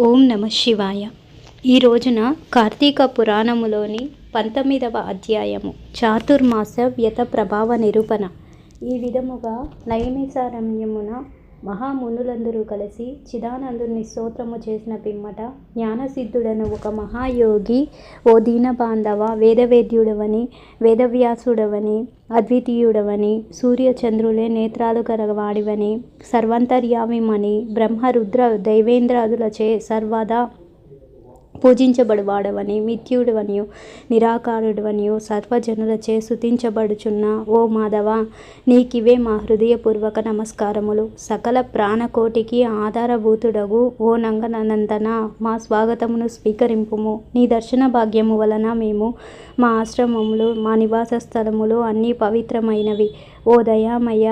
ఓం నమ శివాయ. ఈ రోజున కార్తీక పురాణములోని పంతొమ్మిదవ అధ్యాయము చాతుర్మాస వ్యత ప్రభావ నిరూపణ. ఈ విధముగా నైమిసారణ్యమున మహామునులందరూ కలిసి చిదానందుని స్తోత్రము చేసిన పిమ్మట జ్ఞానసిద్ధుడను ఒక మహాయోగి ఓ దీన బాంధవ వేదవేద్యుడవని వేదవ్యాసుడవని అద్వితీయుడవని సూర్యచంద్రులే నేత్రాలు గలవాడివని సర్వంతర్యామిమని బ్రహ్మరుద్ర దైవేంద్రాదులచే సర్వదా పూజించబడువాడవని మిథ్యుడవనియు నిరాకారుడవనియు సర్వజనులచే స్తుతించబడుచున్న ఓ మాధవ నీకివే మా హృదయపూర్వక నమస్కారములు. సకల ప్రాణకోటికి ఆధారభూతుడగు ఓ నంగనందన మా స్వాగతమును స్వీకరింపుము. నీ దర్శన భాగ్యము వలన మేము మా ఆశ్రమములు మా నివాస స్థలములు అన్నీ పవిత్రమైనవి. ఓ దయామయ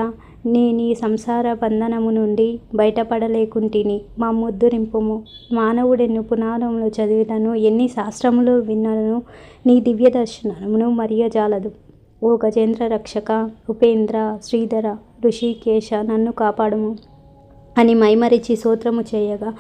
నీ సంసార బంధనము నుండి బయటపడలేకుంటిని. మా ముద్దురింపుము మానవుడెన్ను పునారములు చదివినను ఎన్ని శాస్త్రములు విన్నను నీ దివ్య దర్శనమును మరియజాలదు ఓ గజేంద్ర రక్షక ఉపేంద్ర శ్రీధర ఋషికేశ నన్ను కాపాడుము. అని మైమరిచి స్తోత్రము చేయగా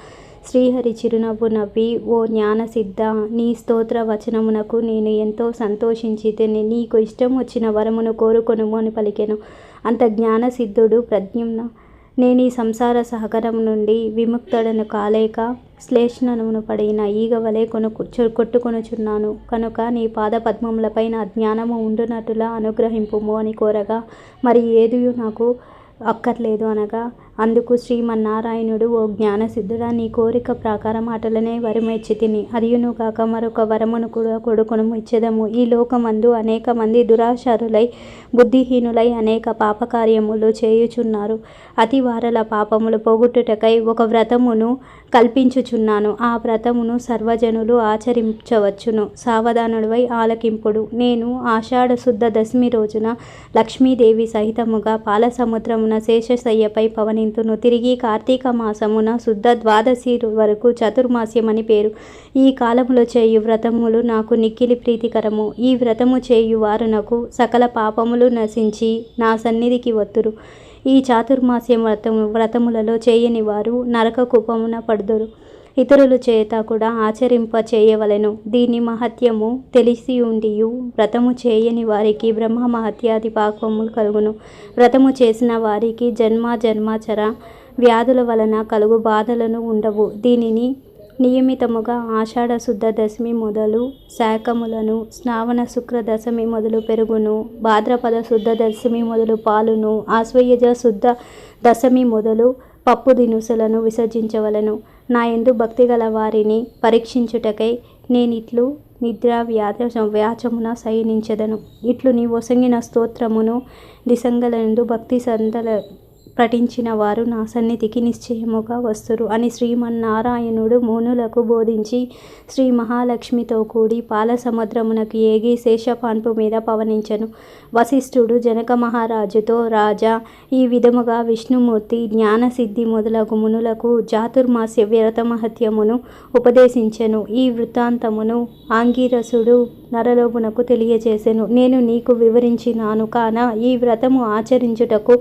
శ్రీహరి చిరునవ్వు నవ్వి ఓ జ్ఞానసిద్ధ నీ స్తోత్ర వచనమునకు నేను ఎంతో సంతోషించి తిని నీకు ఇష్టం వచ్చిన వరమును కోరుకొనుము అని పలికెను. అంత జ్ఞానసిద్ధుడు ప్రజ్ఞుమ్న. నేను ఈ సంసార సహకరం నుండి విముక్తుడను కాలేక శ్లేషణమును పడిన ఈగ వలె కొను కొట్టుకొనుచున్నాను. కనుక నీ పాద నా జ్ఞానము ఉండునట్టులా అనుగ్రహింపుము అని కోరగా మరి ఏది నాకు అక్కర్లేదు అనగా అందుకు శ్రీమన్నారాయణుడు ఓ జ్ఞానసిద్ధుడా నీ కోరిక ప్రకారం అటలనే వరమెచ్చి తిని అదియును కాక మరొక వరమును కూడా కొడుకును ఇచ్చేదము ఈ లోకమందు అనేక మంది దురాశారులై బుద్ధిహీనులై అనేక పాపకార్యములు చేయుచున్నారు. అతి వారల పాపములు పోగొట్టుటకై ఒక వ్రతమును కల్పించుచున్నాను. ఆ వ్రతమును సర్వజనులు ఆచరించవచ్చును. సావధానుడివై ఆలకింపుడు. నేను ఆషాఢ శుద్ధ దశమి రోజున లక్ష్మీదేవి సహితముగా పాలసముద్రమున శేషశయ్యపై పవని పవనింతును తిరిగి కార్తీక మాసమున శుద్ధ ద్వాదశి వరకు చతుర్మాస్యమని పేరు. ఈ కాలములో చేయు వ్రతములు నాకు నిక్కిలి ప్రీతికరము. ఈ వ్రతము చేయు వారునకు సకల పాపములు నశించి నా సన్నిధికి వత్తురు. ఈ చాతుర్మాస్య వ్రతము వ్రతములలో చేయని వారు నరక కూపమున పడుదురు. ఇతరుల చేత కూడా ఆచరింప చేయవలెను దీని మహత్యము తెలిసి ఉండియు వ్రతము చేయని వారికి బ్రహ్మ మహత్యాది పాపములు కలుగును. వ్రతము చేసిన వారికి జన్మ జన్మాచర వ్యాధుల వలన కలుగు బాధలను ఉండవు. దీనిని నియమితముగా ఆషాఢ శుద్ధ దశమి మొదలు శాఖములను శ్రావణ శుక్ర దశమి మొదలు పెరుగును భాద్రపద శుద్ధ దశమి మొదలు పాలును ఆశ్వయుజ శుద్ధ దశమి మొదలు పప్పు దినుసులను విసర్జించవలను. నా ఎందు భక్తి గల వారిని పరీక్షించుటకై నేనిట్లు నిద్ర వ్యాధ వ్యాచమున శయనించెదను. ఇట్లు నీ ఒసంగిన స్తోత్రమును దిశంగలందు భక్తి సందల పఠించిన వారు నా సన్నిధికి నిశ్చయముగా వస్తురు అని శ్రీమన్నారాయణుడు మునులకు బోధించి శ్రీ మహాలక్ష్మితో కూడి పాలసముద్రమునకు ఏగి శేషపాన్పు మీద పవనించెను. వశిష్ఠుడు జనక మహారాజుతో రాజా ఈ విధముగా విష్ణుమూర్తి జ్ఞానసిద్ధి మొదలగు మునులకు చాతుర్మాస్య వ్రతమహత్యమును ఉపదేశించెను. ఈ వృత్తాంతమును ఆంగీరసుడు నరలోపునకు తెలియజేసెను. నేను నీకు వివరించినాను కాన ఈ వ్రతము ఆచరించుటకు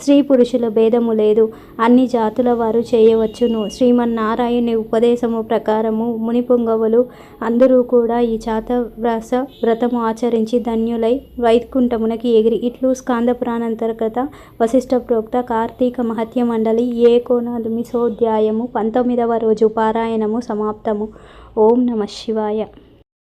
స్త్రీ మనుషుల భేదము లేదు. అన్ని జాతుల వారు చేయవచ్చును. శ్రీమన్నారాయణి ఉపదేశము ప్రకారము ముని పొంగవులు అందరూ కూడా ఈ చాతవ్రాస వ్రతము ఆచరించి ధన్యులై వైకుంఠమునకి ఎగిరి ఇట్లు స్కాంద పురాణంతర్గత వశిష్ఠ ప్రోక్త కార్తీక మహత్య మండలి ఏకోనమిసోధ్యాయము పంతొమ్మిదవ రోజు పారాయణము సమాప్తము. ఓం నమ శివాయ.